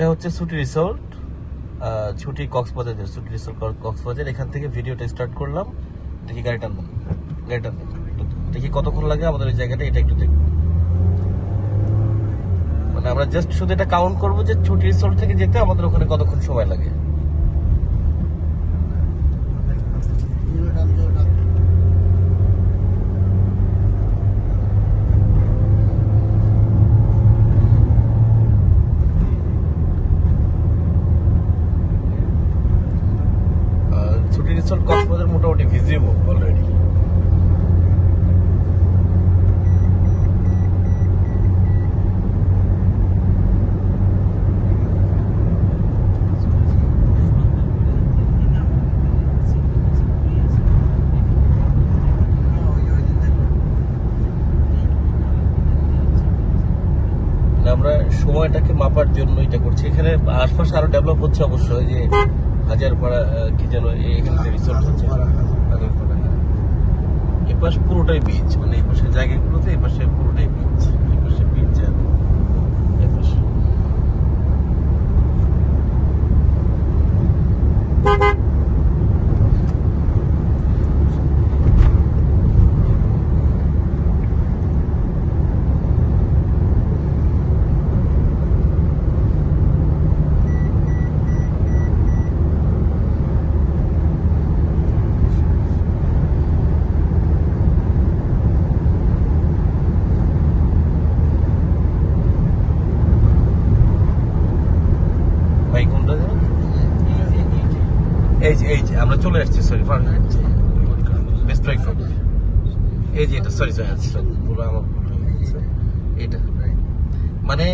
এটা হচ্ছে ছুটি রিসোর্ট ছুটি কক্সবাজারের, ছুটি রিসোর্ট কক্সবাজার। এখান থেকে ভিডিওটা স্টার্ট করলাম। দেখি গাড়িটার নাম গাড়িটার নেন দেখি কতক্ষণ লাগে আমাদের ওই জায়গাটা, এটা একটু দেখব। মানে আমরা জাস্ট শুধু এটা কাউন্ট করব যে ছুটি রিসোর্ট থেকে যেতে আমাদের ওখানে কতক্ষণ সময় লাগে। ছুটি রিসোর্ট কক্সবাজার মোটামুটি ভিজিবল অলরেডি আমরা সময়টাকে মাপার জন্য এটা করছি। এখানে আশপাশে আরও ডেভেলপ হচ্ছে অবশ্যই যে হাজারপাড়া কি যেন এই- এখানে রিসোর্ট হচ্ছে। হ্যাঁ। পুরোটাই বিচ মানে এই পাশে জায়গাগুলোতে এপাশে পাশে পুরোটাই বিচ আর এই পাশে ভাই কোনটা যেন? এই যে এই যে আমরা চলে আসছি সরি এই যে এটা সরি সরি পুরো আমার। এটা মানে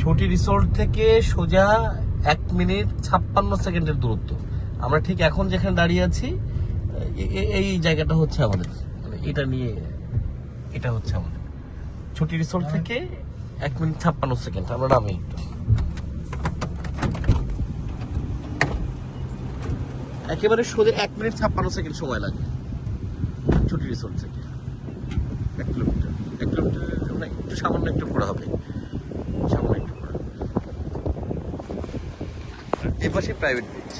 ছুটি রিসোর্ট থেকে সোজা এক মিনিট ছাপ্পান্ন সেকেন্ডের দূরত্ব। আমরা ঠিক এখন যেখানে দাঁড়িয়ে আছি এই জায়গাটা হচ্ছে আমাদের। মানে এটা নিয়ে এটা হচ্ছে আমাদের। ছুটি রিসোর্ট থেকে এক মিনিট ছাপ্পান্ন সেকেন্ড আমরা নামে একটু একেবারে সোজা এক মিনিট ছাপ্পান্ন সেকেন্ড সময় লাগে। ছুটি রিসোর্ট থেকে। এক কিলোমিটার। এক কিলোমিটার না একটু সামান্য একটু ঘোরা হবে। সামান্য একটু ঘোরা এ পাশে প্রাইভেট বিচ